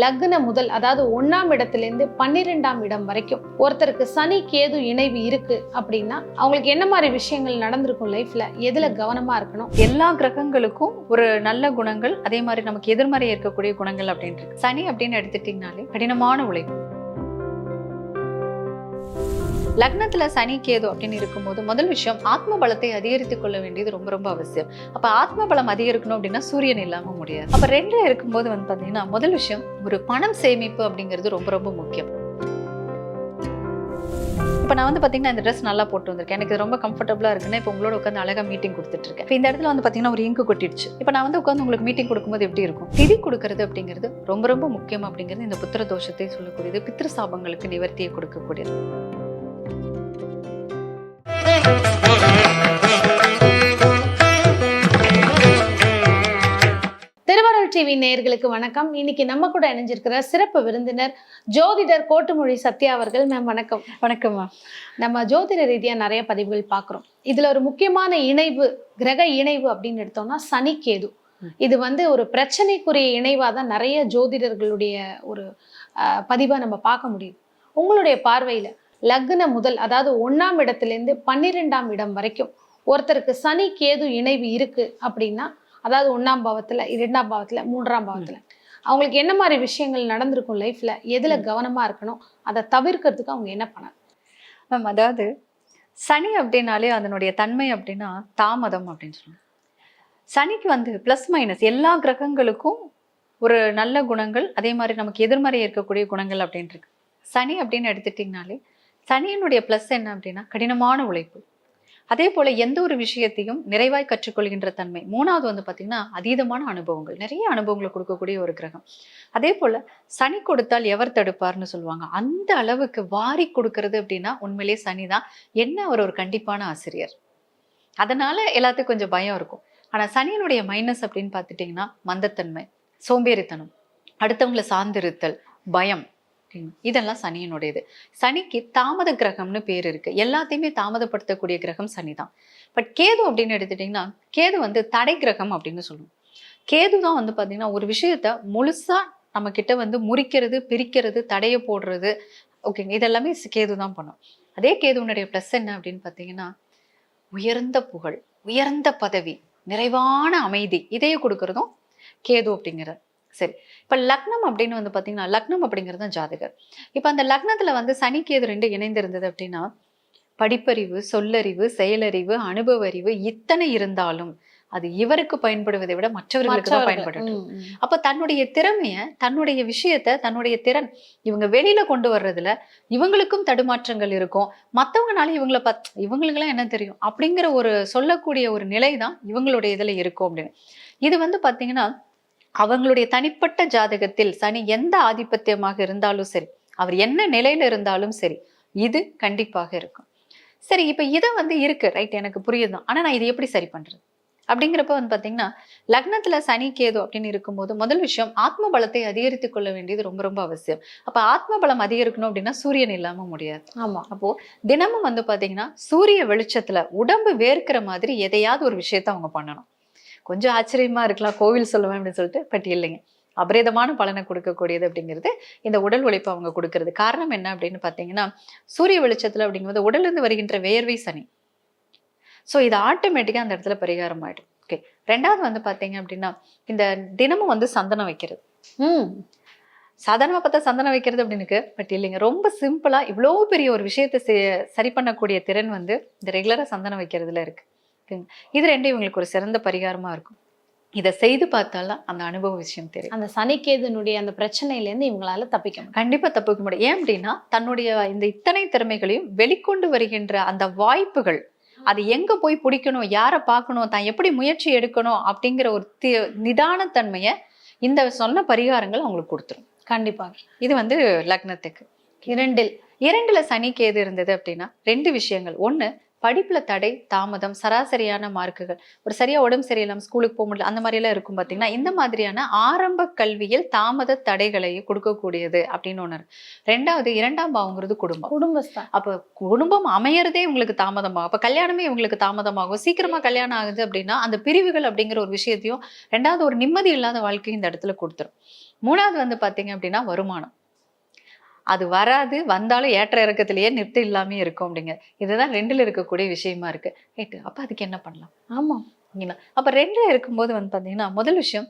லக்ன முதல் அதாவது ஒன்னாம் இடத்திலிருந்து பன்னிரெண்டாம் இடம் வரைக்கும் ஒருத்தருக்கு சனி கேது இணைவு இருக்கு அப்படின்னா அவங்களுக்கு என்ன மாதிரி விஷயங்கள் நடந்திருக்கும் லைஃப்ல எதுல கவனமா இருக்கணும்? எல்லா கிரகங்களுக்கும் ஒரு நல்ல குணங்கள் அதே மாதிரி நமக்கு எதிர்மறை இருக்கக்கூடிய குணங்கள் அப்படின்னு சனி அப்படின்னு எடுத்துட்டீங்கனாலே கடினமான உழைப்பு. லக்னத்துல சனி கேது அப்படின்னு இருக்கும்போது முதல் விஷயம் ஆத்ம பலத்தை அதிகரித்து கொள்ள வேண்டியது ரொம்ப ரொம்ப அவசியம். அப்ப ஆத்ம பலம் அதிகரிக்கணும் அப்படின்னா சூரியன் இல்லாம முடியாது. அப்ப ரெண்டு இருக்கும்போது வந்து பாத்தீங்கன்னா முதல் விஷயம் ஒரு பணம் சேமிப்பு அப்படிங்கிறது ரொம்ப ரொம்ப முக்கியம். இப்போ நான் வந்து பார்த்தீங்கன்னா இந்த ட்ரெஸ் நல்லா போட்டு வந்திருக்கேன். எனக்கு ரொம்ப கம்ஃபர்டபுளாக இருக்குன்னு இப்போ உங்களோட உட்காந்து அழகாக மீட்டிங் கொடுத்துட்டு இருக்கேன் இப்போ இந்த இடத்துல வந்து பார்த்தீங்கன்னா ஒரு இங்கு கொட்டிடுச்சு. இப்போ நான் வந்து உட்காந்து உங்களுக்கு மீட்டிங் கொடுக்கும்போது எப்படி இருக்கும்? திதி கொடுக்கறது அப்படிங்கிறது ரொம்ப ரொம்ப முக்கியம் அப்படிங்கிறது இந்த புத்திர தோஷத்தை சொல்லக்கூடியது. பித்திரு சாபங்களுக்கு நிவர்த்தியை கொடுக்கக்கூடியது. டிவி நேயர்களுக்கு வணக்கம். இன்னைக்கு நம்ம கூட இணைஞ்சிருக்கிற சிறப்பு விருந்தினர் ஜோதிடர் கோட்டுமொழி சத்யா அவர்கள். மேம் வணக்கம். வணக்கம்மா நம்ம ஜோதிட ரீதியா நிறைய பதிவுகள் பார்க்குறோம். இதுல ஒரு முக்கியமான இணைவு கிரக இணைவு அப்படின்னு எடுத்தோம்னா சனி கேது ம். இது வந்து ஒரு பிரச்சனைக்குரிய இணைவா தான் நிறைய ஜோதிடர்களுடைய ஒரு பதிவா நம்ம பார்க்க முடியுது உங்களுடைய பார்வையில லக்ன முதல் அதாவது ஒண்ணாம் இடத்திலிருந்து பன்னிரெண்டாம் இடம் வரைக்கும் ஒருத்தருக்கு சனி கேது இணைவு இருக்கு அப்படின்னா அதாவது ஒண்ணாம் பாவத்துல இரண்டாம் பாவத்துல மூன்றாம் பாவத்துல. அவங்களுக்கு என்ன மாதிரி விஷயங்கள் நடந்திருக்கும் லைஃப்ல எதுல கவனமா இருக்கணும் அதை தவிர்க்கிறதுக்கு அவங்க என்ன பண்ணணும் மேம் அதாவது சனி அப்படின்னாலே அதனுடைய தன்மை அப்படின்னா தாமதம் அப்படின்னு சொல்லுவாங்க. சனிக்கு வந்து ப்ளஸ் மைனஸ் எல்லா கிரகங்களுக்கும் ஒரு நல்ல குணங்கள் அதே மாதிரி நமக்கு எதிர்மறை இருக்கக்கூடிய குணங்கள் அப்படின்னு இருக்கு. சனி அப்படின்னு எடுத்துட்டிங்கனாலே சனியினுடைய ப்ளஸ் என்ன அப்படின்னா கடினமான உழைப்பு. அதே போல் எந்த ஒரு விஷயத்தையும் நிறைவாய் கற்றுக்கொள்கின்ற தன்மை. மூணாவது வந்து பார்த்திங்கன்னா அதீதமான அனுபவங்கள். நிறைய அனுபவங்களை கொடுக்கக்கூடிய ஒரு கிரகம். அதே போல் சனி கொடுத்தால் எவர் தடுப்பார்னு சொல்லுவாங்க. அந்த அளவுக்கு வாரி கொடுக்கறது அப்படின்னா உண்மையிலே சனி தான் என்ன அவர் ஒரு கண்டிப்பான ஆசிரியர். அதனால எல்லாத்துக்கும் கொஞ்சம் பயம் இருக்கும். ஆனால் சனியினுடைய மைனஸ் அப்படின்னு பார்த்துட்டிங்கன்னா மந்தத்தன்மை சோம்பேறித்தனம் அடுத்தவங்களை சார்ந்திருத்தல் பயம் இதெல்லாம் சனியினுடையது. சனிக்கு தாமத கிரகம்னு பேர் இருக்கு. எல்லாத்தையுமே தாமதப்படுத்தக்கூடிய கிரகம் சனி தான். பட் கேது அப்படின்னு எடுத்துட்டிங்கன்னா கேது வந்து தடை கிரகம் அப்படின்னு சொல்லுவோம். கேது தான் வந்து பார்த்தீங்கன்னா ஒரு விஷயத்த முழுசா நம்ம கிட்ட வந்து முறிக்கிறது பிரிக்கிறது தடைய போடுறது ஓகேங்க இதெல்லாமே கேது தான் பண்ணும். அதே கேதுனுடைய ப்ளஸ் என்ன அப்படின்னு பார்த்தீங்கன்னா உயர்ந்த புகழ் உயர்ந்த பதவி நிறைவான அமைதி இதையே கொடுக்கறதும் கேது அப்படிங்கிறது சரி. இப்போ லக்னம் அப்படின்னு வந்து பார்த்தீங்கன்னா லக்னம் அப்படிங்கிறது தான் ஜாதகர். இப்போ அந்த லக்னத்துல வந்து சனி கேது ரெண்டு இணைந்திருந்தது அப்படின்னா படிப்பறிவு சொல்லறிவு செயலறிவு அனுபவ அறிவு இத்தனை இருந்தாலும் அது இவருக்கு பயன்படுவதை விட மற்றவர்களுக்கு தான். பயன்படுது. அப்ப தன்னுடைய திறமைய தன்னுடைய விஷயத்த தன்னுடைய திறன் இவங்க வெளியில கொண்டு வர்றதுல இவங்களுக்கும் தடுமாற்றங்கள் இருக்கும். மத்தவங்கனால இவங்கள பத் இவங்களுக்கெல்லாம் என்ன தெரியும்? அப்படிங்கிற ஒரு சொல்லக்கூடிய ஒரு நிலை தான் இவங்களுடைய இதுல இருக்கும் அப்படின்னு. இது வந்து பாத்தீங்கன்னா அவங்களுடைய தனிப்பட்ட ஜாதகத்தில் சனி எந்த ஆதிபத்தியமாக இருந்தாலும் சரி அவர் என்ன நிலையில இருந்தாலும் சரி இது கண்டிப்பாக இருக்கும். சரி இப்ப இதை வந்து இருக்கு ரைட் எனக்கு புரியுதுதான். ஆனா நான் இதை எப்படி சரி பண்றது? அப்படிங்கிறப்ப வந்து பாத்தீங்கன்னா லக்னத்துல சனி கேது அப்படின்னு இருக்கும்போது முதல் விஷயம் ஆத்ம பலத்தை அதிகரித்துக் கொள்ள வேண்டியது ரொம்ப ரொம்ப அவசியம். அப்ப ஆத்ம பலம் அதிகரிக்கணும் அப்படின்னா சூரியன் இல்லாம முடியாது. ஆமா. அப்போ தினமும் வந்து பாத்தீங்கன்னா சூரிய வெளிச்சத்துல உடம்பு வேர்க்கிற மாதிரி எதையாவது ஒரு விஷயத்த அவங்க பண்ணணும். கொஞ்சம் ஆச்சரியமாக இருக்கலாம் கோவில் சொல்லுவேன் அப்படின்னு சொல்லிட்டு பட் இல்லைங்க. அபரீதமான பலனை கொடுக்கக்கூடியது அப்படிங்கிறது இந்த உடல் உழைப்பு அவங்க கொடுக்கறது. காரணம் என்ன அப்படின்னு பார்த்தீங்கன்னா சூரிய வெளிச்சத்தில் அப்படிங்கும்போது உடலிருந்து வருகின்ற வேர்வை சனி. ஸோ இது ஆட்டோமேட்டிக்காக அந்த இடத்துல பரிகாரம் ஆயிடும். ஓகே ரெண்டாவது வந்து பார்த்தீங்க அப்படின்னா இந்த தினமும் வந்து சந்தனம் வைக்கிறது. ம் சாதாரணமாக பார்த்தா சந்தனம் வைக்கிறது அப்படின்னு பட் இல்லைங்க. ரொம்ப சிம்பிளாக இவ்வளோ பெரிய ஒரு விஷயத்தை செ- சரி பண்ணக்கூடிய திறன் வந்து இந்த ரெகுலராக சந்தனம் வைக்கிறதுல இருக்குது ஓகேங்க. இது ரெண்டும் இவங்களுக்கு ஒரு சிறந்த பரிகாரமா இருக்கும். இதை செய்து பார்த்தாலாம் அந்த அனுபவ விஷயம் தெரியும். அந்த சனிக்கேதுனுடைய அந்த பிரச்சனையில இருந்து இவங்களால தப்பிக்க முடியும். கண்டிப்பா தப்பிக்க முடியும். ஏன் அப்படின்னா தன்னுடைய இந்த இத்தனை திறமைகளையும் வெளிக்கொண்டு வருகின்ற அந்த வாய்ப்புகள் அது எங்க போய் பிடிக்கணும் யாரை பார்க்கணும் தான் எப்படி முயற்சி எடுக்கணும் அப்படிங்கிற ஒரு தி- நிதானத்தன்மையை இந்த சொன்ன பரிகாரங்கள் அவங்களுக்கு கொடுத்துரும். கண்டிப்பாக இது வந்து லக்னத்துக்கு. இரண்டில். இரண்டுல சனி கேது இருந்தது அப்படின்னா ரெண்டு விஷயங்கள். ஒண்ணு படிப்புல தடை தாமதம் சராசரியான மார்க்குகள். ஒரு சரியா உடம்பு சரியில்லாம ஸ்கூலுக்கு போக முடியல அந்த மாதிரி எல்லாம் இருக்கும் பாத்தீங்கன்னா இந்த மாதிரியான ஆரம்ப கல்வியில் தாமத தடைகளை கொடுக்கக்கூடியது அப்படின்னு இருக்கு. ரெண்டாவது இரண்டாம் பாவங்கிறது குடும்பம். குடும்பஸ்தான். அப்ப குடும்பம் அமையறதே உங்களுக்கு தாமதமாகும் அப்ப கல்யாணமே உங்களுக்கு தாமதமாகும். சீக்கிரமா கல்யாணம் ஆகுது அப்படின்னா அந்த பிரிவுகள் அப்படிங்கிற ஒரு விஷயத்தையும் ரெண்டாவது ஒரு நிம்மதி இல்லாத வாழ்க்கையும் இந்த இடத்துல கொடுத்துரும். மூணாவது வந்து பாத்தீங்க அப்படின்னா வருமானம். அது வராது வந்தாலும் ஏற்ற இறக்கத்திலேயே நிறுத்தம் இல்லாமே இருக்கும் அப்படிங்க இதுதான் ரெண்டுல இருக்கக்கூடிய விஷயமா இருக்கு. ரைட்டு. அப்ப அதுக்கு என்ன பண்ணலாம்? ஆமா. ஓகேங்களா அப்ப ரெண்டுல இருக்கும்போது வந்து பாத்தீங்கன்னா முதல் விஷயம்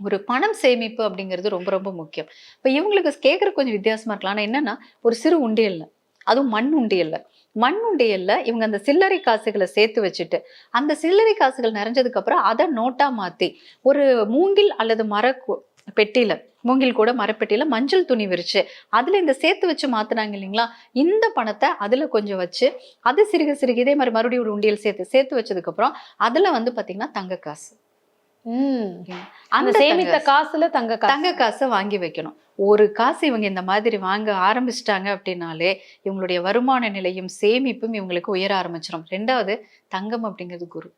ஒரு பணம் சேமிப்பு அப்படிங்கிறது ரொம்ப ரொம்ப முக்கியம். இப்ப இவங்களுக்கு கேட்கற கொஞ்சம் வித்தியாசமா இருக்கலாம். ஆனா என்னன்னா ஒரு சிறு உண்டியல்ல அதுவும் மண் உண்டியல்ல மண் உண்டியல்ல இவங்க அந்த சில்லறை காசுகளை சேர்த்து வச்சுட்டு அந்த சில்லறை காசுகள் நிறைஞ்சதுக்கு அப்புறம் அதை நோட்டா மாத்தி ஒரு மூங்கில் அல்லது மர பெட்டியில மூங்கில் கூட மரப்பெட்டியில மஞ்சள் துணி விரிச்சு அதுல இந்த சேர்த்து வச்சு மாத்துனாங்க இல்லைங்களா? இந்த பணத்தை அதுல கொஞ்சம் வச்சு அது சிறுக சிறுக இதே மாதிரி மறுபடியும் ஒரு உண்டியல் சேர்த்து சேர்த்து வச்சதுக்கு அப்புறம் அதுல வந்து பாத்தீங்கன்னா தங்க காசு. அந்த சேமித்த காசுல தங்க தங்க காசை வாங்கி வைக்கணும். ஒரு காசு இவங்க இந்த மாதிரி வாங்க ஆரம்பிச்சிட்டாங்க அப்படின்னாலே இவங்களுடைய வருமான நிலையும் சேமிப்பும் இவங்களுக்கு உயர ஆரம்பிச்சிடும் ரெண்டாவது தங்கம் அப்படிங்கிறது குரு.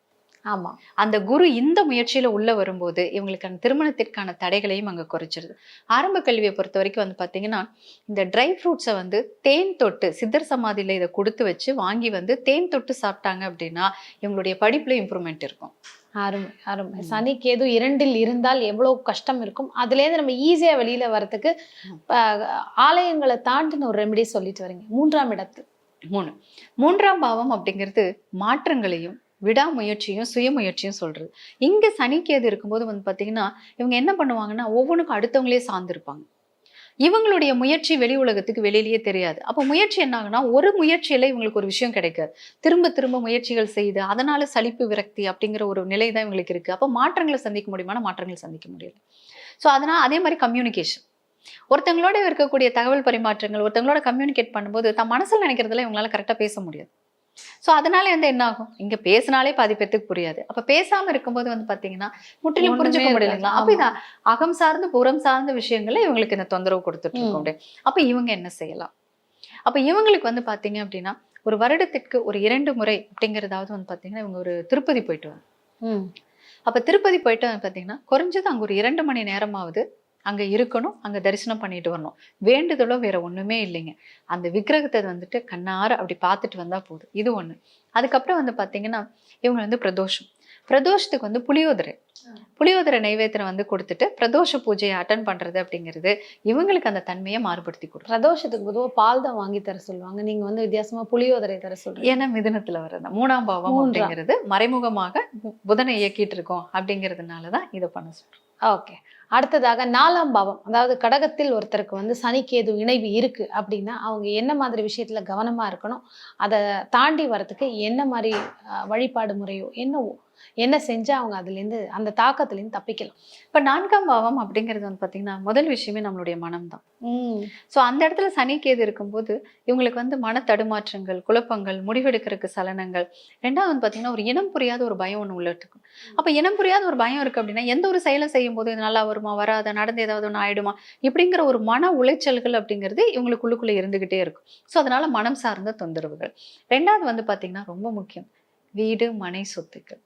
ஆமா. அந்த குரு இந்த முயற்சியில உள்ள வரும்போது இவங்களுக்கான திருமணத்திற்கான தடைகளையும் அங்க குறைச்சிருது. ஆரம்ப கல்வியை பொறுத்த வரைக்கும் வந்து பாத்தீங்கன்னா இந்த ட்ரை ஃப்ரூட்ஸை வந்து தேன் தொட்டு சித்தர் சமாதியில இதை கொடுத்து வச்சு வாங்கி வந்து தேன் தொட்டு சாப்பிட்டாங்க அப்படின்னா இவங்களுடைய படிப்புல இம்ப்ரூவ்மெண்ட் இருக்கும். அருமை அருமை. ம். சனி கேது இரண்டில் இருந்தால் எவ்வளவு கஷ்டம் இருக்கும்? அதுலேருந்து நம்ம ஈஸியா வெளியில. அஹ், ஆலயங்களை தாண்டின ஒரு ரெமெடி சொல்லிட்டு வரீங்க. மூன்றாம் இடத்து. மூணு. மூன்றாம் பாவம் அப்படிங்கிறது மாற்றங்களையும் விடாமுயற்சியும் சுயமுயற்சியும் சொல்றது. இங்க சனிக்கேது இருக்கும்போது வந்து பார்த்தீங்கன்னா இவங்க என்ன பண்ணுவாங்கன்னா ஒவ்வொன்றுக்கும் அடுத்தவங்களே சார்ந்திருப்பாங்க. இவங்களுடைய முயற்சி வெளி உலகத்துக்கு வெளியிலேயே தெரியாது. அப்போ முயற்சி என்ன ஒரு முயற்சியில இவங்களுக்கு ஒரு விஷயம் கிடைக்காது. திரும்ப திரும்ப முயற்சிகள் செய்து அதனால சலிப்பு விரக்தி அப்படிங்கிற ஒரு நிலை தான் இவங்களுக்கு இருக்கு. அப்போ மாற்றங்களை சந்திக்க முடியுமான மாற்றங்களை சந்திக்க முடியல. ஸோ அதனால அதே மாதிரி கம்யூனிகேஷன் ஒருத்தங்களோட இருக்கக்கூடிய தகவல் பரிமாற்றங்கள் ஒருத்தங்களோட கம்யூனிகேட் பண்ணும்போது தன் மனசில் நினைக்கிறதுல இவங்களால கரெக்டாக பேச முடியாது. ஸோ அதனால வந்து என்ன ஆகும் இங்க பேசினாலே பாதி பேத்துக்கு புரியாது அப்ப பேசாம இருக்கும்போது வந்து பாத்தீங்கன்னா முற்றிலும் புரிஞ்சுக்க. முடியலைங்களா அப்ப இது. அகம் சார்ந்து புறம் சார்ந்த விஷயங்கள்ல இவங்களுக்கு இந்த தொந்தரவு கொடுத்துட்டு ம். இருக்கோம் அப்படியே. அப்ப இவங்க என்ன செய்யலாம் அப்ப இவங்களுக்கு வந்து பாத்தீங்க அப்படின்னா ஒரு வருடத்திற்கு ஒரு இரண்டு முறை அப்படிங்கறதாவது வந்து பாத்தீங்கன்னா இவங்க ஒரு திருப்பதி போயிட்டு வாங்க ம் அப்ப திருப்பதி போயிட்டு வந்து பாத்தீங்கன்னா குறைஞ்சது அங்க ஒரு இரண்டு மணி நேரமாவது அங்க இருக்கணும் அங்க தரிசனம் பண்ணிட்டு வரணும். வேண்டுதலோ வேற ஒண்ணுமே இல்லைங்க. அந்த விக்கிரகத்தை வந்துட்டு கண்ணார அப்படி பார்த்துட்டு வந்தா போதும். இது ஒண்ணு. அதுக்கப்புறம் வந்து பாத்தீங்கன்னா இவங்க வந்து பிரதோஷம். பிரதோஷத்துக்கு வந்து புளியோதரை. புளியோதரை நைவேத்தியம் வந்து கொடுத்துட்டு பிரதோஷ பூஜையை அட்டன் பண்றது அப்படிங்கிறது இவங்களுக்கு அந்த தன்மையை மாறுபடுத்தி கொடுக்கும். பிரதோஷத்துக்கு பொதுவா பால் தான் வாங்கி தர சொல்லுவாங்க. நீங்க வந்து வித்தியாசமா புளியோதரை தர சொல்றீங்க. ஏன்னா மிதுனத்துல வர்றது. மூணாம் பாவம். அப்படிங்கிறது மறைமுகமாக புதனை இயக்கிட்டு இருக்கோம் அப்படிங்கிறதுனாலதான் இதை பண்ண சொல்றோம். ஓகே. அடுத்ததாக நாலாம் பாவம் அதாவது கடகத்தில் ஒருத்தருக்கு வந்து சனிக்கேது இணைவு இருக்கு அப்படின்னா அவங்க என்ன மாதிரி விஷயத்துல கவனமா இருக்கணும் அதை தாண்டி வர்றதுக்கு என்ன மாதிரி வழிபாடு முறையோ என்னவோ என்ன செஞ்சா அவங்க அதுல இருந்து அந்த தாக்கத்துல இருந்து தப்பிக்கலாம். இப்ப நான்காம் பாவம் அப்படிங்கிறது வந்து பாத்தீங்கன்னா முதல் விஷயமே நம்மளுடைய மனம்தான். ம். ஸோ அந்த இடத்துல சனி கேது இருக்கும்போது இவங்களுக்கு வந்து மன தடுமாற்றங்கள் குழப்பங்கள் முடிவெடுக்கிறதுக்கு சலனங்கள் ரெண்டாவது வந்து பார்த்தீங்கன்னா ஒரு இனம் புரியாத ஒரு பயம் ஒன்று உள்ள இருக்கும் அப்போ இனம் புரியாத ஒரு பயம் இருக்கு அப்படின்னா எந்த ஒரு செயலை செய்யும் போது இது நல்லா வருமா வராதா நடந்து ஏதாவது ஒன்று ஆயிடுமா இப்படிங்கிற ஒரு மன உளைச்சல்கள் அப்படிங்கிறது இவங்களுக்குள்ளுக்குள்ள இருந்துகிட்டே இருக்கும். ஸோ அதனால மனம் சார்ந்த தொந்தரவுகள். ரெண்டாவது வந்து பார்த்தீங்கன்னா ரொம்ப முக்கியம். வீடு மனை சொத்துக்கள்.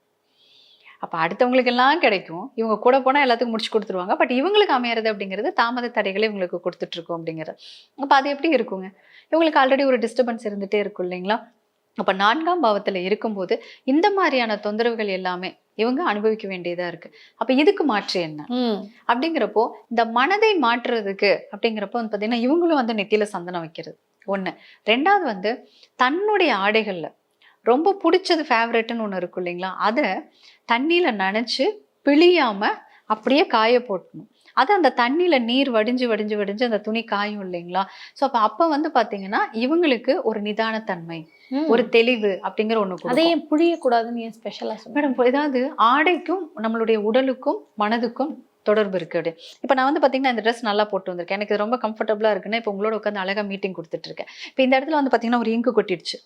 அப்போ அடுத்தவங்களுக்கு எல்லாம் கிடைக்கும். இவங்க கூட போனால் எல்லாத்துக்கும் முடிச்சு கொடுத்துருவாங்க. பட் இவங்களுக்கு அமையறது அப்படிங்கிறது தாமத தடைகளை இவங்களுக்கு கொடுத்துட்டு இருக்கோம் அப்படிங்கிறது. அப்போ அது எப்படி இருக்குங்க? இவங்களுக்கு ஆல்ரெடி ஒரு டிஸ்டர்பன்ஸ் இருந்துட்டே இருக்கும் இல்லைங்களா? அப்போ நான்காம் பாவத்தில் இருக்கும்போது இந்த மாதிரியான தொந்தரவுகள் எல்லாமே இவங்க அனுபவிக்க வேண்டியதா இருக்கு. அப்போ இதுக்கு மாற்று என்ன? அப்படிங்கிறப்போ இந்த மனதை மாற்றுறதுக்கு அப்படிங்கிறப்போ வந்து பார்த்தீங்கன்னா இவங்களும் வந்து நெத்தியில சந்தனம் வைக்கிறது. ஒண்ணு. ரெண்டாவது வந்து தன்னுடைய ஆடைகள்ல ரொம்ப பிடிச்சது ஃபேவரெட்னு ஒன்று இருக்கும் இல்லைங்களா? அதை தண்ணியில நனைச்சு பிழியாம அப்படியே காய போட்டணும் அது அந்த தண்ணியில நீர் வடிஞ்சு வடிஞ்சு வடிஞ்சு அந்த துணி காயும் இல்லைங்களா? ஸோ அப்போ அப்போ வந்து பார்த்தீங்கன்னா இவங்களுக்கு ஒரு நிதானத்தன்மை. ஒரு தெளிவு அப்படிங்கிற ஒன்று கொடுக்கும். அதையும் புழியக்கூடாதுன்னு ஏன் ஸ்பெஷலா சொல்லுங்க மேடம் ஏதாவது ஆடைக்கும் நம்மளுடைய உடலுக்கும் மனதுக்கும் தொடர்பு இருக்கு அப்படி இப்போ நான் வந்து பார்த்தீங்கன்னா இந்த ட்ரெஸ் நல்லா போட்டு வந்திருக்கேன். எனக்கு இது ரொம்ப கம்ஃபர்டபுளாக இருக்குன்னு இப்போ உங்களோட உட்காந்து அழகா மீட்டிங் கொடுத்துட்டு இருக்கேன். இப்போ இந்த இடத்துல வந்து பார்த்தீங்கன்னா ஒரு இங்கு கொட்டிடுச்சு.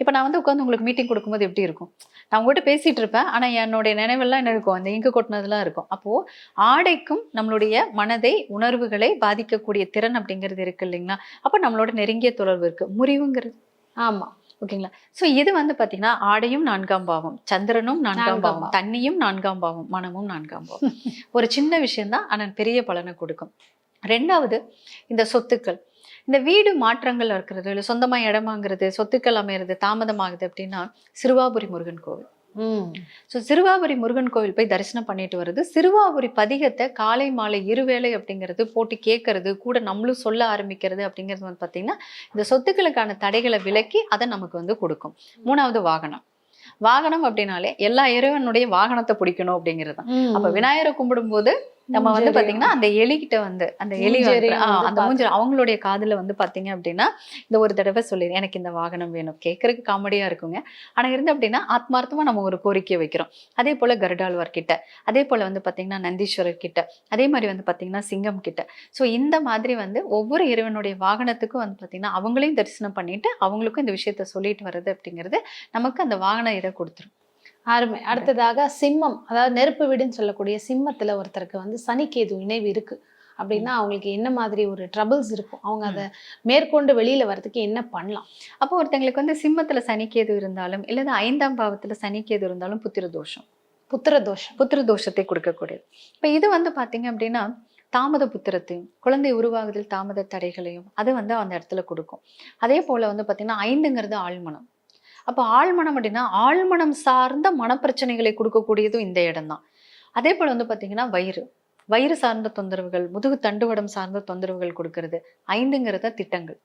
இப்போ நான் வந்து உட்காந்து உங்களுக்கு மீட்டிங் கொடுக்கும்போது எப்படி இருக்கும்? நான் உங்கள்கிட்ட பேசிட்டு இருப்பேன். ஆனால் என்னுடைய நினைவெல்லாம் என்ன இருக்கும்? அந்த இங்கு கொட்டினதுலாம் இருக்கும். அப்போ ஆடைக்கும் நம்மளுடைய மனதை உணர்வுகளை பாதிக்கக்கூடிய திறன் அப்படிங்கிறது இருக்கு இல்லைங்களா? அப்போ நம்மளோட நெருங்கிய தொடர்பு இருக்கு. முறிவுங்கிறது. ஆமா. ஓகேங்களா? சோ இது வந்து பாத்தீங்கன்னா ஆடையும் நான்காம் பாவம். சந்திரனும் நான்காம் பாவம். தண்ணியும் நான்காம் பாவம். மனமும் நான்காம் பாவம். ஒரு சின்ன விஷயம்தான் ஆனா பெரிய பலனை கொடுக்கும். ரெண்டாவது இந்த சொத்துக்கள். இந்த வீடு மாற்றங்கள் இருக்கிறது இல்லை சொந்தமா இடமாங்கிறது சொத்துக்கள் அமையிறது தாமதமாகுது அப்படின்னா சிறுவாபுரி முருகன் கோவில். ஸோ சிறுவாபுரி முருகன் கோவில் போய் தரிசனம் பண்ணிட்டு வருது. சிறுவாபுரி பதிகத்தை காலை மாலை இருவேளை அப்படிங்கிறது போட்டு கேட்கறது கூட நம்மளும் சொல்ல ஆரம்பிக்கிறது அப்படிங்கிறது வந்து பார்த்தீங்கன்னா இந்த சொத்துக்களுக்கான தடைகளை விலக்கி அதை நமக்கு வந்து கொடுக்கும். மூணாவது வாகனம். வாகனம் அப்படின்னாலே எல்லா இறைவனுடைய வாகனத்தை பிடிக்கணும் அப்படிங்கிறது தான். அப்ப விநாயகரை கும்பிடும்போது நம்ம வந்து. பாத்தீங்கன்னா அந்த எலிகிட்ட வந்து அந்த எலி அந்த மூஞ்சல் அவங்களுடைய காதுல வந்து பாத்தீங்க அப்படின்னா இந்த ஒரு தடவை சொல்லிடு எனக்கு இந்த வாகனம் வேணும். கேட்கறதுக்கு காமெடியா இருக்குங்க. ஆனா இருந்து அப்படின்னா ஆத்மார்த்தமா நம்ம ஒரு கோரிக்கை வைக்கிறோம். அதே போல கருடாழ்வார் கிட்ட அதே போல வந்து பாத்தீங்கன்னா நந்தீஸ்வரர் கிட்ட அதே மாதிரி வந்து பாத்தீங்கன்னா சிங்கம் கிட்ட. சோ இந்த மாதிரி வந்து ஒவ்வொரு இறைவனுடைய வாகனத்துக்கும் வந்து பாத்தீங்கன்னா அவங்களையும் தரிசனம் பண்ணிட்டு அவங்களுக்கும் இந்த விஷயத்த சொல்லிட்டு வர்றது அப்படிங்கிறது நமக்கு அந்த வாகன இதை கொடுத்துரும். அருமை. அடுத்ததாக சிம்மம். அதாவது நெருப்பு வீடுன்னு சொல்லக்கூடிய சிம்மத்துல ஒருத்தருக்கு வந்து சனிக்கேது இணைவு இருக்கு. அப்படின்னா அவங்களுக்கு என்ன மாதிரி ஒரு ட்ரபிள்ஸ் இருக்கும். அவங்க அதை மேற்கொண்டு வெளியில வர்றதுக்கு என்ன பண்ணலாம்? அப்போ ஒருத்தங்களுக்கு வந்து சிம்மத்துல சனிக்கேது இருந்தாலும் இல்லது ஐந்தாம் பாவத்துல சனிக்கேது இருந்தாலும் புத்திர தோஷம். புத்திர தோஷம். புத்திர தோஷத்தை கொடுக்கக்கூடியது. இப்போ இது வந்து பாத்தீங்க அப்படின்னா தாமத புத்திரத்தையும் குழந்தை உருவாகுதல் தாமத தடைகளையும் அது வந்து அந்த இடத்துல கொடுக்கும். அதே போல வந்து பாத்தீங்கன்னா ஐந்துங்கிறது ஆழ்மனம். அப்போ ஆழ்மனம் அப்படின்னா ஆழ்மனம் சார்ந்த மனப்பிரச்சனைகளை கொடுக்கக்கூடியதும் இந்த இடம்தான். அதே போல வந்து பாத்தீங்கன்னா வயிறு. வயிறு சார்ந்த தொந்தரவுகள் முதுகு தண்டுவடம் சார்ந்த தொந்தரவுகள் கொடுக்கறது. ஐந்துங்கிறத திட்டங்கள்.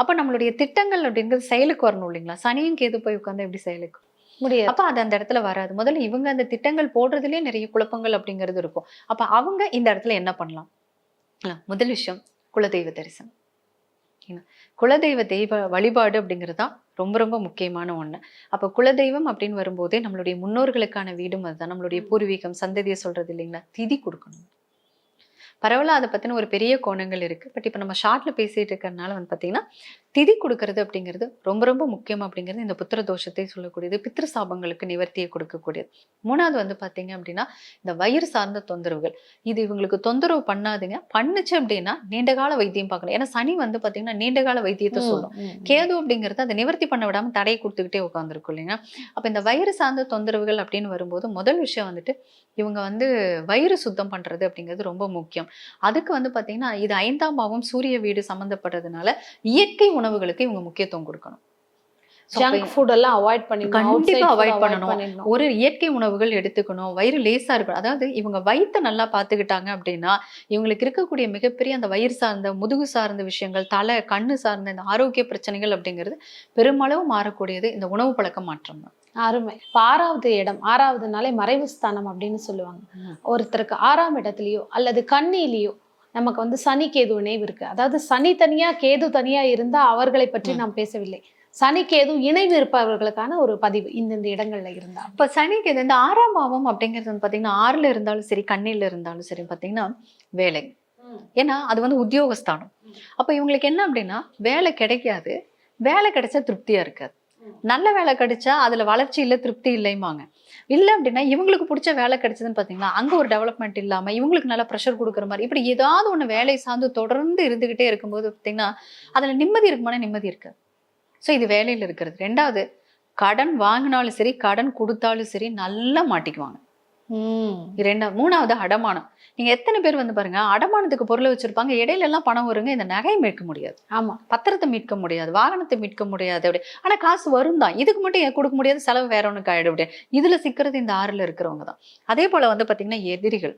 அப்ப நம்மளுடைய திட்டங்கள் அப்படிங்கிறது செயலுக்கு வரணும் இல்லைங்களா? சனியும் கேது போய் உட்காந்து எப்படி செயலுக்கு? முடியாது. அப்ப அது அந்த இடத்துல வராது. முதல்ல இவங்க அந்த திட்டங்கள் போடுறதுலயே நிறைய குழப்பங்கள் அப்படிங்கிறது இருக்கும். அப்ப அவங்க இந்த இடத்துல என்ன பண்ணலாம்? முதல் விஷயம் குலதெய்வ தரிசனம். குலதெய்வ தெய்வ வழிபாடு அப்படிங்கிறது தான் ரொம்ப ரொம்ப முக்கியமான ஒண்ணு. அப்ப குலதெய்வம் அப்படின்னு வரும்போதே நம்மளுடைய முன்னோர்களுக்கான வீடும் அதுதான். நம்மளுடைய பூர்வீகம் சந்ததியை சொல்றது இல்லைங்களா? திதி கொடுக்கணும். பரவாயில்ல அதை பத்தின ஒரு பெரிய கோணங்கள் இருக்கு. பட் இப்ப நம்ம ஷார்ட்ல பேசிட்டு இருக்கறனால வந்து பாத்தீங்கன்னா திதி கொடுக்கறது அப்படிங்கிறது ரொம்ப ரொம்ப முக்கியம் அப்படிங்கிறது இந்த புத்திர தோஷத்தை சொல்லக்கூடியது பித்ரு சாபங்களுக்கு நிவர்த்தியை கொடுக்கக்கூடியது. மூணாவது வந்து பாத்தீங்க அப்படின்னா இந்த வயிறு சார்ந்த தொந்தரவுகள். இது இவங்களுக்கு தொந்தரவு பண்ணாதுங்க. பண்ணுச்சு அப்படின்னா நீண்ட கால வைத்தியம் பார்க்கணும். ஏன்னா சனி வந்து பாத்தீங்கன்னா நீண்ட கால வைத்தியத்தை சொல்லும். கேது அப்படிங்கிறது அதை நிவர்த்தி பண்ண விடாம தடையை கொடுத்துக்கிட்டே உட்காந்துருக்கும் இல்லைங்க அப்ப இந்த வயிறு சார்ந்த தொந்தரவுகள் அப்படின்னு வரும்போது முதல் விஷயம் வந்துட்டு இவங்க வந்து வயிறு சுத்தம் பண்றது அப்படிங்கிறது ரொம்ப முக்கியம். அதுக்கு வந்து பாத்தீங்கன்னா இது ஐந்தாம் பாவம் சூரிய வீடு சம்மந்தப்பட்டதுனால இயற்கை உணவுகளுக்கு இவங்க முக்கியத்துவம் கொடுக்கணும். ஜங்க் ஃபுட் எல்லாம் அவாய்ட் கண்டிப்பா பண்ணணும். ஒரு இயற்கை உணவுகள் எடுத்துக்கணும். வயிறு லேசா இருக்கணும். அதாவது இவங்க வயித்தை நல்லா பார்த்துக்கிட்டாங்க அப்படின்னா இவங்களுக்கு இருக்கக்கூடிய மிகப்பெரிய அந்த வயிறு சார்ந்த முதுகு சார்ந்த விஷயங்கள் தலை கண்ணு சார்ந்த இந்த ஆரோக்கிய பிரச்சனைகள் அப்படிங்கிறது பெருமளவு மாறக்கூடியது. இந்த உணவு பழக்க மாற்றம் தான். அருமை. இப்ப ஆறாவது இடம் ஆறாவது நாளே மறைவு ஸ்தானம் அப்படின்னு சொல்லுவாங்க. ஒருத்தருக்கு ஆறாம் இடத்துலயோ அல்லது கண்ணிலேயோ நமக்கு வந்து சனி கேது இணைவு இருக்கு. அதாவது சனி தனியா கேது தனியா இருந்தா அவர்களை பற்றி. நாம் பேசவில்லை. சனி கேது இணைவு இருப்பவர்களுக்கான ஒரு பதிவு இந்தந்த இடங்கள்ல இருந்தா. இப்ப இது இந்த ஆறாம் பாவம் அப்படிங்கிறது வந்து பாத்தீங்கன்னா ஆறுல இருந்தாலும் சரி கண்ணில இருந்தாலும் சரி பாத்தீங்கன்னா வேலை. ஏன்னா அது வந்து உத்தியோகஸ்தானம். அப்ப இவங்களுக்கு என்ன அப்படின்னா வேலை கிடைக்காது. வேலை கிடைச்சா திருப்தியா இருக்காது. நல்ல வேலை கிடைச்சா அதுல வளர்ச்சி இல்லை திருப்தி இல்லைம்பாங்க. இல்லை அப்படின்னா இவங்களுக்கு பிடிச்ச வேலை கிடைச்சதுன்னு பார்த்தீங்கன்னா அங்கே ஒரு டெவலப்மெண்ட் இல்லாமல் இவங்களுக்கு நல்லா ப்ரெஷர் கொடுக்குற மாதிரி இப்படி ஏதாவது ஒன்று வேலை சார்ந்து தொடர்ந்து இருந்துகிட்டே இருக்கும்போது பார்த்தீங்கன்னா அதில் நிம்மதி இருக்குமான நிம்மதி இருக்கு ஸோ இது வேலையில் இருக்கிறது. ரெண்டாவது கடன் வாங்கினாலும் சரி கடன் கொடுத்தாலும் சரி நல்லா மாட்டிக்குவாங்க. உம் இது ரெண்டாவது மூணாவது அடமானம். நீங்க எத்தனை பேர் வந்து பாருங்க அடமானத்துக்கு பொருளை வச்சிருப்பாங்க இடையில எல்லாம் பணம் வருங்க இந்த நகையை மீட்க முடியாது. ஆமா. பத்திரத்தை மீட்க முடியாது வாகனத்தை மீட்க முடியாது அப்படி. ஆனா காசு வரும் தான் இதுக்கு மட்டும் கொடுக்க முடியாது செலவு வேற ஒண்ணுக்கு ஆயிடும் அப்படி. இதுல சிக்கிறது இந்த ஆறுல இருக்கிறவங்க தான். அதே போல வந்து பாத்தீங்கன்னா எதிரிகள்.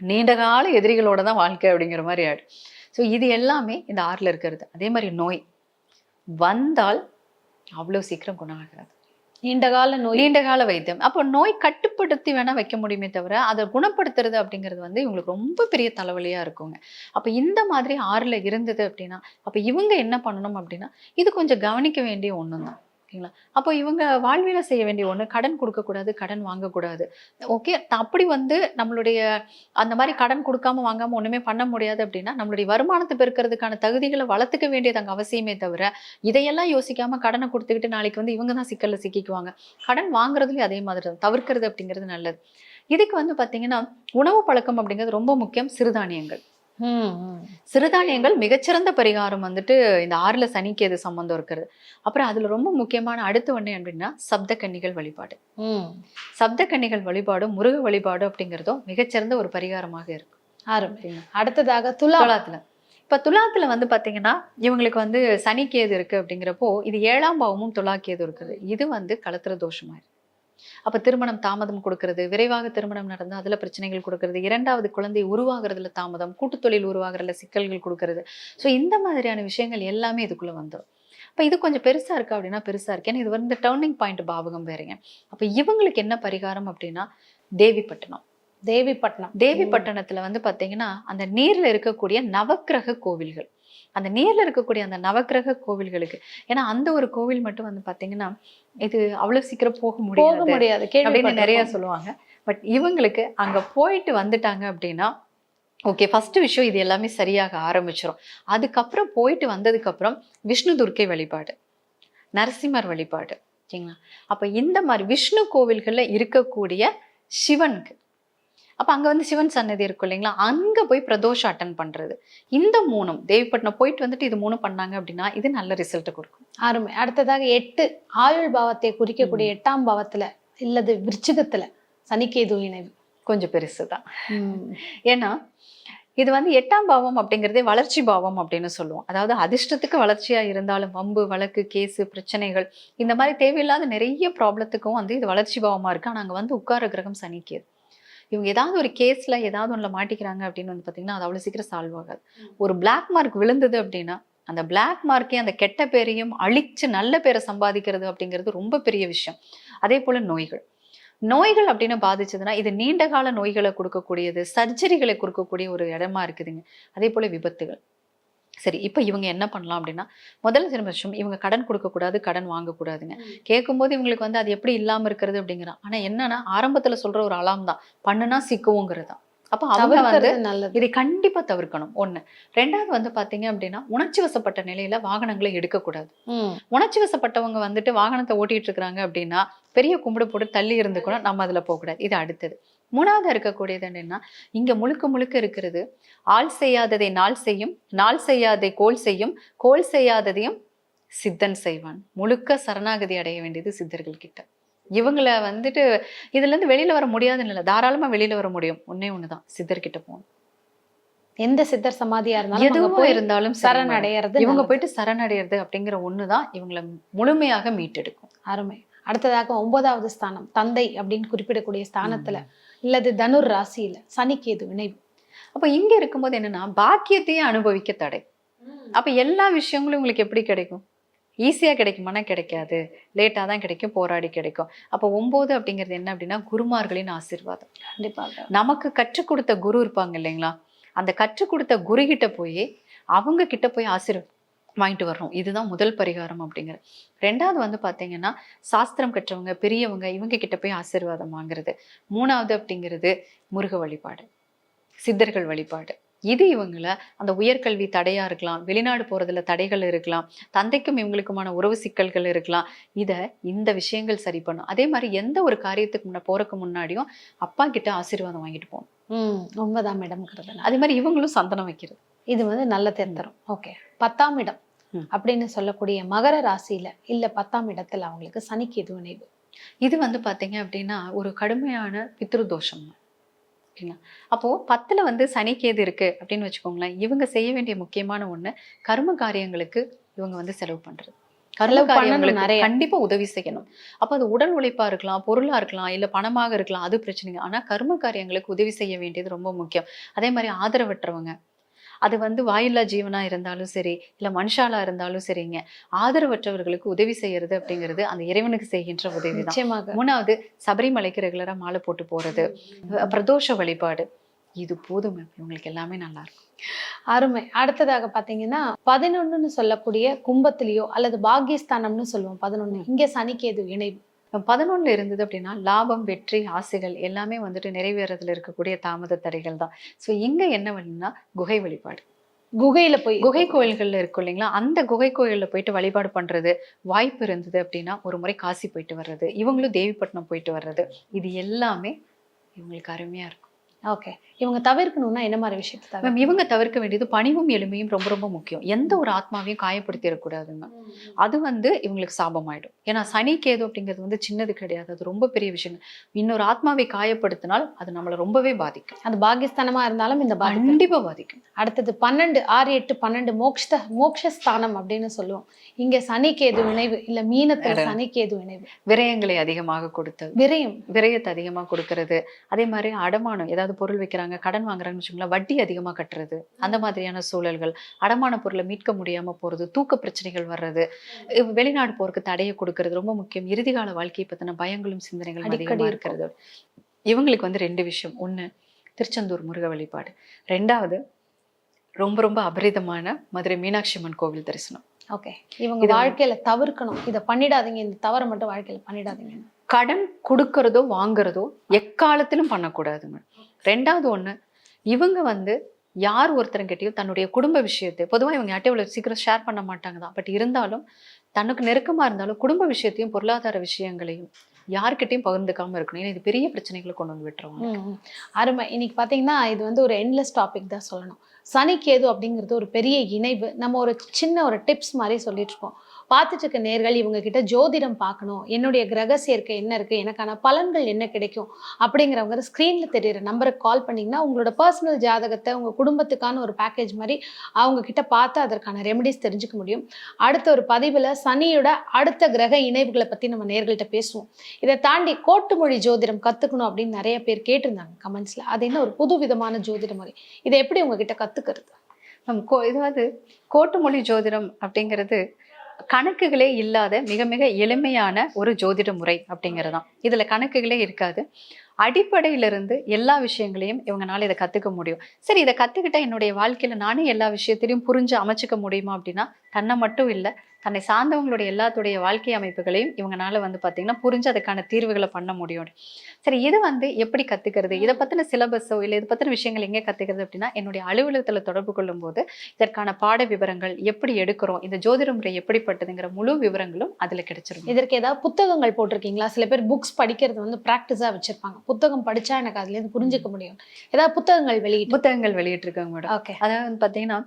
நீண்ட கால எதிரிகளோட தான் வாழ்க்கை அப்படிங்கிற மாதிரி ஆயிடும். ஸோ இது எல்லாமே இந்த ஆறுல இருக்கிறது. அதே மாதிரி நோய். வந்தால் அவ்வளவு சீக்கிரம் குணம் ஆகாது நீண்டகால நோய். நீண்டகால வைத்தியம். அப்போ நோய் கட்டுப்படுத்தி வேணா வைக்க முடியுமே தவிர அதை குணப்படுத்துறது அப்படிங்கிறது வந்து இவங்களுக்கு ரொம்ப பெரிய தலைவலியா இருக்குங்க. அப்போ இந்த மாதிரி ஆறுல இருந்தது அப்படின்னா அப்போ இவங்க என்ன பண்ணணும் அப்படின்னா இது கொஞ்சம் கவனிக்க வேண்டிய ஒன்று தான் ஓகேங்களா? அப்போ இவங்க வாழ்வியல செய்ய வேண்டிய ஒண்ணு கடன் கொடுக்கக்கூடாது கடன் வாங்கக்கூடாது ஓகே அப்படி வந்து நம்மளுடைய அந்த மாதிரி கடன் கொடுக்காம வாங்காம ஒண்ணுமே பண்ண முடியாது அப்படின்னா நம்மளுடைய வருமானத்தை பெருக்கிறதுக்கான தகுதிகளை வளர்த்துக்க வேண்டியது அங்கே அவசியமே தவிர இதையெல்லாம் யோசிக்காம கடனை கொடுத்துக்கிட்டு நாளைக்கு வந்து இவங்க தான் சிக்கல்ல சிக்கிக்குவாங்க. கடன் வாங்குறதுலையும் அதே மாதிரி தான் தவிர்க்கிறது அப்படிங்கிறது நல்லது. இதுக்கு வந்து பாத்தீங்கன்னா உணவு பழக்கம் அப்படிங்கிறது ரொம்ப முக்கியம் சிறுதானியங்கள். சிறுதானியங்கள் மிகச்சிறந்த பரிகாரம் வந்துட்டு இந்த ஆறுல சனிக்கு எது சம்பந்தம் இருக்கிறது அப்புறம் அதுல ரொம்ப முக்கியமான அடுத்து ஒண்ணு அப்படின்னா சப்த கன்னிகள் வழிபாடு. சப்த கன்னிகள் வழிபாடும் முருக வழிபாடு அப்படிங்கிறதும் மிகச்சிறந்த ஒரு பரிகாரமாக இருக்கும் அருமை. அடுத்ததாக துலா. துலாத்துல. இப்ப துலாத்துல வந்து பாத்தீங்கன்னா இவங்களுக்கு வந்து சனி கேது இருக்கு அப்படிங்கிறப்போ இது ஏழாம் பாவமும் துலா கேது இருக்குது? இது வந்து கலத்திர தோஷமா இருக்கு. அப்ப திருமணம் தாமதம் கொடுக்கறது விரைவாக திருமணம் நடந்து அதுல பிரச்சனைகள் கொடுக்கறது இரண்டாவது குழந்தை உருவாகிறதுல தாமதம் கூட்டுத் தொழில் உருவாகிறதுல சிக்கல்கள் கொடுக்கறது. ஸோ இந்த மாதிரியான விஷயங்கள் எல்லாமே இதுக்குள்ள வந்துடும் அப்ப இது கொஞ்சம் பெருசா இருக்கு அப்படின்னா பெருசா இருக்கு. ஏன்னா இது வந்து டேர்னிங் பாயிண்ட் பாவகம் வேறங்க. அப்ப இவங்களுக்கு என்ன பரிகாரம் அப்படின்னா தேவிப்பட்டினம். தேவிப்பட்டினம். தேவிப்பட்டினத்துல வந்து பாத்தீங்கன்னா அந்த நீர்ல இருக்கக்கூடிய நவக்கிரக கோவில்கள். அந்த நீர்ல இருக்கக்கூடிய அந்த நவக்கிரக கோவில்களுக்கு. ஏன்னா அந்த ஒரு கோவில் மட்டும் வந்து பாத்தீங்கன்னா இது அவ்வளவு சீக்கிரம் போக போக முடியாது முடியாது. அப்படின்னு நிறைய சொல்லுவாங்க. பட் இவங்களுக்கு அங்க போயிட்டு வந்துட்டாங்க அப்படின்னா ஓகே ஃபர்ஸ்ட் விஷயம் இது எல்லாமே சரியாக ஆரம்பிச்சிரும். அதுக்கப்புறம் போயிட்டு வந்ததுக்கு அப்புறம் விஷ்ணு துர்க்கை வழிபாடு நரசிம்மர் வழிபாடு சரிங்களா அப்ப இந்த மாதிரி விஷ்ணு கோவில்கள்ல இருக்கக்கூடிய சிவனுக்கு அப்ப அங்க வந்து சிவன் சன்னதி இருக்கும் இல்லைங்களா? அங்க போய் பிரதோஷம் அட்டன் பண்றது. இந்த மூணும் தேவிப்பட்டினம் போயிட்டு வந்துட்டு இது மூணும் பண்ணாங்க அப்படின்னா இது நல்ல ரிசல்ட் கொடுக்கும். அருமை. அடுத்ததாக எட்டு ஆயுள் பாவத்தை குறிக்கக்கூடிய எட்டாம் பாவத்துல இல்லது விருச்சிகத்துல சனிக்கேது இணைவு கொஞ்சம் பெருசு தான் ஏன்னா இது வந்து எட்டாம் பாவம் அப்படிங்கிறதே வளர்ச்சி பாவம் அப்படின்னு சொல்லுவோம். அதாவது அதிர்ஷ்டத்துக்கு வளர்ச்சியா இருந்தாலும் வம்பு வழக்கு கேஸு பிரச்சனைகள் இந்த மாதிரி தேவையில்லாத நிறைய ப்ராப்ளத்துக்கும் வந்து இது வளர்ச்சி பாவமா இருக்கு. ஆனா அங்க வந்து உட்கார கிரகம் சனிக்கேது. இவங்க ஏதாவது ஒரு கேஸ்ல ஏதாவது ஒண்ணுல மாட்டிக்கிறாங்க அப்படின்னு வந்து பாத்தீங்கன்னா அது அவ்வளவு சீக்கிரம் சால்வ் ஆகாது. ஒரு பிளாக் மார்க் விழுந்தது அப்படின்னா அந்த பிளாக் மார்க்கே அந்த கெட்ட பேரையும் அழிச்சு நல்ல பேரை சம்பாதிக்கிறது அப்படிங்கிறது ரொம்ப பெரிய விஷயம். அதே போல நோய்கள். நோய்கள் அப்படின்னு பாதிச்சதுன்னா இது நீண்ட கால நோய்களை கொடுக்கக்கூடியது சர்ஜரிகளை கொடுக்கக்கூடிய ஒரு இடமா இருக்குதுங்க. அதே போல விபத்துகள். சரி இப்போ இவங்க என்ன பண்ணலாம் அப்படின்னா முதல் விஷயம் இவங்க கடன் கொடுக்கக்கூடாது கடன் வாங்கக்கூடாதுங்க. கேட்கும்போது இவங்களுக்கு வந்து அது எப்படி இல்லாம இருக்கிறது அப்படிங்கிறான். ஆனா என்னன்னா ஆரம்பத்துல சொல்ற ஒரு அலாம் தான். பண்ணுனா சிக்குவோங்கிறது தான். அப்போ அவங்க வந்து இதை கண்டிப்பா தவிர்க்கணும். ஒண்ணு. ரெண்டாவது வந்து பாத்தீங்க அப்படின்னா உணர்ச்சி வசப்பட்ட நிலையில வாகனங்களை எடுக்கக்கூடாது. உணர்ச்சி வசப்பட்டவங்க வந்துட்டு வாகனத்தை ஓட்டிட்டு இருக்காங்க அப்படின்னா பெரிய கும்பிடு போட்டு தள்ளி இருந்து கூட நம்ம அதுல போகக்கூடாது. இது அடுத்தது. மூணாவது இருக்கக்கூடியது என்னன்னா இங்க முழுக்க முழுக்க இருக்கிறது ஆள் செய்யாததை நாள் செய்யும் நாள் செய்யாதை கோல் செய்யும் கோல் செய்யாததையும் சித்தன் செய்வான். முழுக்க சரணாகதி அடைய வேண்டியது சித்தர்கள் கிட்ட. இவங்கள வந்துட்டு இதுல இருந்து வெளியில வர முடியாதுன்னு இல்லை தாராளமா வெளியில வர முடியும். ஒன்னே ஒண்ணுதான். சித்தர்கிட்ட போகணும். எந்த சித்தர் சமாதியா இருந்தாலும் எதுவும் இருந்தாலும் சரி சரண். அடையறது இவங்க. போயிட்டு சரணடைறது அப்படிங்கிற ஒண்ணுதான் இவங்களை முழுமையாக மீட்டெடுக்கும். அருமை. அடுத்ததாக ஒன்பதாவது ஸ்தானம் தந்தை அப்படின்னு குறிப்பிடக்கூடிய ஸ்தானத்துல இல்லது தனுர் ராசியில சனிக்கேது இணைவு அப்ப இங்க இருக்கும்போது என்னன்னா பாக்கியத்தையே அனுபவிக்க தடை. அப்ப எல்லா விஷயங்களும் உங்களுக்கு எப்படி கிடைக்கும்? ஈஸியாக கிடைக்குமானா கிடைக்காது. லேட்டாக தான் கிடைக்கும் போராடி கிடைக்கும். அப்போ ஒம்பது அப்படிங்கிறது என்ன அப்படின்னா குருமார்களின் ஆசீர்வாதம். கண்டிப்பாக நமக்கு கற்றுக் கொடுத்த குரு இருப்பாங்க இல்லைங்களா? அந்த கற்றுக் கொடுத்த குரு கிட்ட போய் அவங்க கிட்ட போய் ஆசீர்வாதம் வாங்கிட்டு வர்றோம். இதுதான் முதல் பரிகாரம் அப்படிங்கிறது ரெண்டாவது வந்து பாத்தீங்கன்னா சாஸ்திரம் கற்றவங்க பெரியவங்க இவங்க கிட்ட போய் ஆசீர்வாதம் வாங்குறது. மூணாவது அப்படிங்கிறது முருக வழிபாடு சித்தர்கள் வழிபாடு. இது இவங்கள அந்த உயர்கல்வி தடையா இருக்கலாம் வெளிநாடு போறதுல தடைகள் இருக்கலாம் தந்தைக்கும் இவங்களுக்குமான உறவு சிக்கல்கள் இருக்கலாம். இத இந்த விஷயங்கள் சரி பண்ணும். அதே மாதிரி எந்த ஒரு காரியத்துக்கு முன்ன போறதுக்கு முன்னாடியும் அப்பா கிட்ட ஆசீர்வாதம் வாங்கிட்டு போகணும். ம் ஒன்பதாம் இடம்ங்கிறது அதே மாதிரி இவங்களும் சந்தனம் வைக்கிறது. இது வந்து நல்ல தேர்ந்தரும் ஓகே. பத்தாம் இடம். அப்படின்னு சொல்லக்கூடிய மகர ராசியில இல்ல பத்தாம் இடத்துல அவங்களுக்கு சனிக்கேது இணைவு இது வந்து பாத்தீங்க அப்படின்னா ஒரு கடுமையான பித்ருதோஷம். தான். ஓகேங்களா? அப்போ பத்துல வந்து சனிக்கேது இருக்கு அப்படின்னு வச்சுக்கோங்களேன். இவங்க செய்ய வேண்டிய முக்கியமான ஒண்ணு கர்ம காரியங்களுக்கு இவங்க வந்து செலவு பண்றது. கர்ம காரியங்களுக்கு நிறைய. கண்டிப்பா உதவி செய்யணும். அப்ப அது உடல் உழைப்பா இருக்கலாம் பொருளா இருக்கலாம் இல்ல பணமாக இருக்கலாம் அது பிரச்சனைங்க. ஆனா கர்ம காரியங்களுக்கு உதவி செய்ய வேண்டியது ரொம்ப முக்கியம். அதே மாதிரி ஆதரவற்றவங்க. அது வந்து வாயில்லா ஜீவனா இருந்தாலும் சரி இல்ல மனுஷாலா இருந்தாலும் சரிங்க. ஆதரவற்றவர்களுக்கு உதவி செய்யறது அப்படிங்கிறது அந்த இறைவனுக்கு செய்கின்ற உதவி தான் நிச்சயமாக. மூணாவது சபரிமலைக்கு ரெகுலரா மாலை போட்டு போறது. பிரதோஷ வழிபாடு. இது போதும் இவங்களுக்கு எல்லாமே நல்லா இருக்கும் அருமை. அடுத்ததாக பாத்தீங்கன்னா பதினொன்னுன்னு சொல்லக்கூடிய கும்பத்திலேயோ அல்லது பாக்கியஸ்தானம்னு சொல்லுவோம் பதினொன்னு. இங்க சனிக்கேது இணைவு. பதினொன்னுல இருந்தது அப்படின்னா லாபம் வெற்றி ஆசைகள் எல்லாமே வந்துட்டு நிறைவேறதுல இருக்கக்கூடிய தாமத தடைகள் தான். ஸோ இங்க என்ன வேணும்னா குகை வழிபாடு. குகையில போய் குகை கோயில்கள்ல இருக்கும் இல்லைங்களா? அந்த குகை கோயில்ல போயிட்டு வழிபாடு பண்றது வாய்ப்பு இருந்தது அப்படின்னா ஒரு முறை காசி போயிட்டு வர்றது இவங்களும் தேவிப்பட்டினம் போயிட்டு வர்றது இது எல்லாமே இவங்களுக்கு அருமையா இருக்கும். ஓகே இவங்க தவிர்க்கணும்னா என்ன மாதிரி விஷயத்தை தவிர மேம் இவங்க தவிர்க்க வேண்டியது பணிவும் எளிமையும் ரொம்ப ரொம்ப முக்கியம். எந்த ஒரு ஆத்மாவையும் காயப்படுத்திடக்கூடாதுங்க. அது வந்து இவங்களுக்கு சாபமாயிடும். ஏன்னா சனி கேது அப்படிங்கிறது வந்து சின்னது கிடையாது. அது ரொம்ப பெரிய விஷயம் இன்னொரு ஆத்மாவை காயப்படுத்தினால் அது நம்மளை ரொம்பவே பாதிக்கும். அது பாகிஸ்தானமா இருந்தாலும் இந்த பாதிப்பு. கண்டிப்பா பாதிக்கும். அடுத்தது பன்னெண்டு ஆறு எட்டு பன்னெண்டு மோக்ஷ மோக்ஷஸ்தானம் அப்படின்னு சொல்லுவோம். இங்க சனி கேது இணைவு இல்ல மீனத்துல. சனி கேது இணைவு விரயங்களை அதிகமாக கொடுத்தது. விரயம். விரயத்தை அதிகமா கொடுக்கறது. அதே மாதிரி அடமானம் ஏதாவது பொருள் வைக்கிறாங்க கடன் வாங்குறாங்கன்னு வச்சுக்கோங்களேன் வட்டி அதிகமா கட்டுறது அந்த மாதிரியான சூழல்கள் அடமான பொருளை மீட்க முடியாம போறது தூக்க பிரச்சனைகள் வர்றது வெளிநாடு போறதுக்கு தடையை கொடுக்கறது ரொம்ப முக்கியம். இறுதி கால வாழ்க்கையை பத்தின பயங்களும் சிந்தனைகளும் அடிக்கடி. இருக்கிறது. இவங்களுக்கு வந்து ரெண்டு விஷயம். ஒண்ணு திருச்செந்தூர் முருக வழிபாடு. ரெண்டாவது ரொம்ப ரொம்ப அபரிதமான மதுரை மீனாட்சி அம்மன் கோவில் தரிசனம். ஓகே. இவங்க வாழ்க்கையில தவிர்க்கணும். இதை பண்ணிடாதீங்க. இந்த தவறை மட்டும் வாழ்க்கையில பண்ணிடாதீங்க. கடன் கொடுக்கறதோ வாங்குறதோ எக்காலத்திலும் பண்ணக்கூடாதுங்க. ரெண்டாவது ஒண்ணு இவங்க வந்து யார் ஒருத்தருங்கிட்டையும் தன்னுடைய குடும்ப விஷயத்தை பொதுவாக இவங்க யார்ட்டையும் இவ்வளோ சீக்கிரம் ஷேர் பண்ண மாட்டாங்க தான். பட் இருந்தாலும் தனக்கு நெருக்கமாக இருந்தாலும் குடும்ப விஷயத்தையும் பொருளாதார விஷயங்களையும் யார்கிட்டையும் பகிர்ந்துக்காம இருக்கணும். ஏன்னா இது பெரிய பிரச்சனைகளை கொண்டு வந்து விட்டுருவாங்க. அருமை. இன்னைக்கு பார்த்தீங்கன்னா இது வந்து ஒரு எண்ட்லெஸ் டாபிக் தான் சொல்லணும். சனிக்கேது அப்படிங்கிறது ஒரு பெரிய இணைவு. நம்ம ஒரு சின்ன ஒரு டிப்ஸ் மாதிரி சொல்லிட்டு இருக்கோம். பார்த்துட்டு இருக்க நேர்கள் இவங்க கிட்ட ஜோதிடம் பார்க்கணும். என்னுடைய கிரக சேர்க்கை என்ன இருக்கு? எனக்கான பலன்கள் என்ன கிடைக்கும்? அப்படிங்கிறவங்க ஸ்க்ரீனில் தெரியுற நம்பருக்கு கால் பண்ணீங்கன்னா உங்களோட பர்சனல் ஜாதகத்தை உங்க குடும்பத்துக்கான ஒரு பேக்கேஜ் மாதிரி அவங்க கிட்ட பார்த்து அதற்கான ரெமெடிஸ் தெரிஞ்சுக்க முடியும். அடுத்த ஒரு பதிவுல சனியோட அடுத்த கிரக இணைவுகளை பத்தி நம்ம நேர்கள்ட்ட பேசுவோம். இதை தாண்டி கோட்டு மொழி ஜோதிடம் கத்துக்கணும் அப்படின்னு நிறைய பேர் கேட்டிருந்தாங்க கமெண்ட்ஸ்ல அது என்ன ஒரு புது விதமான ஜோதிட முறை இதை எப்படி உங்ககிட்ட கத்துக்கிறது? நம் கோ இதாவது கோட்டு மொழி ஜோதிடம் அப்படிங்கிறது கணக்குகளே இல்லாத மிக மிக எளிமையான ஒரு ஜோதிட முறை அப்படிங்கிறதாம் இதுல கணக்குகளே இருக்காது. அடிப்படையிலிருந்து எல்லா விஷயங்களையும் இவங்கனால இதை கத்துக்க முடியும். சரி இதை கத்துக்கிட்டா என்னுடைய வாழ்க்கையில நானே எல்லா விஷயத்திலையும் புரிஞ்சு அமைச்சுக்க முடியுமா அப்படின்னா தன்னை மட்டும் இல்லை தன்னை சார்ந்தவங்களுடைய எல்லாத்துடைய வாழ்க்கை அமைப்புகளையும் இவங்கனால வந்து பார்த்தீங்கன்னா புரிஞ்சு அதுக்கான தீர்வுகளை பண்ண முடியும். சரி இது வந்து எப்படி கத்துக்கிறது? இதை பத்தின சிலபஸோ இல்லை இதை பத்தின விஷயங்கள் எங்கே கத்துக்கிறது அப்படின்னா என்னுடைய அலுவலகத்துல தொடர்பு கொள்ளும் போது இதற்கான பாட விவரங்கள் எப்படி எடுக்கிறோம்? இந்த ஜோதிட முறை எப்படிப்பட்டதுங்கிற முழு விவரங்களும் அதுல கிடைச்சிரும் இதற்கு ஏதாவது புத்தகங்கள் போட்டிருக்கீங்களா? சில பேர் புக்ஸ் படிக்கிறது வந்து ப்ராக்டிஸா வச்சிருப்பாங்க. புத்தகம் படிச்சா எனக்கு அதுல இருந்து புரிஞ்சுக்க முடியும். ஏதாவது புத்தகங்கள் வெளியிட்டு புத்தகங்கள் வெளியிட்டிருக்காங்க மேடம். ஓகே அதாவது வந்து பார்த்தீங்கன்னா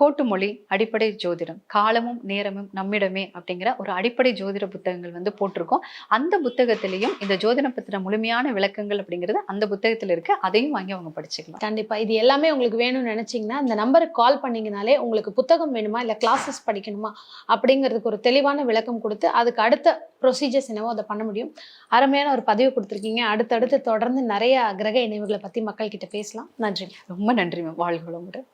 கோட்டு மொழி அடிப்படை ஜோதிடம். காலமும் நேரமும் நம்மிடமே அப்படிங்கிற ஒரு அடிப்படை ஜோதிட புத்தகங்கள் வந்து போட்டிருக்கோம். அந்த புத்தகத்திலையும் இந்த ஜோதிடம் பத்தின முழுமையான விளக்கங்கள் அப்படிங்கிறது அந்த புத்தகத்துல இருக்கு. அதையும் வாங்கி அவங்க படிச்சுக்கலாம். கண்டிப்பா. இது எல்லாமே உங்களுக்கு வேணும்னு நினைச்சீங்கன்னா இந்த நம்பருக்கு கால் பண்ணீங்கனாலே உங்களுக்கு புத்தகம் வேணுமா? இல்ல கிளாஸஸ் படிக்கணுமா? அப்படிங்கிறதுக்கு ஒரு தெளிவான விளக்கம் கொடுத்து அதுக்கு அடுத்த ப்ரொசீஜர்ஸ் என்னவோ அதை பண்ண முடியும். அருமையான ஒரு பதிவு கொடுத்துருக்கீங்க. அடுத்தடுத்து தொடர்ந்து நிறைய கிரக இணைவுகளை பத்தி மக்கள் கிட்ட பேசலாம். நன்றி. ரொம்ப நன்றி மேம் வாழ்க வளமுடன்.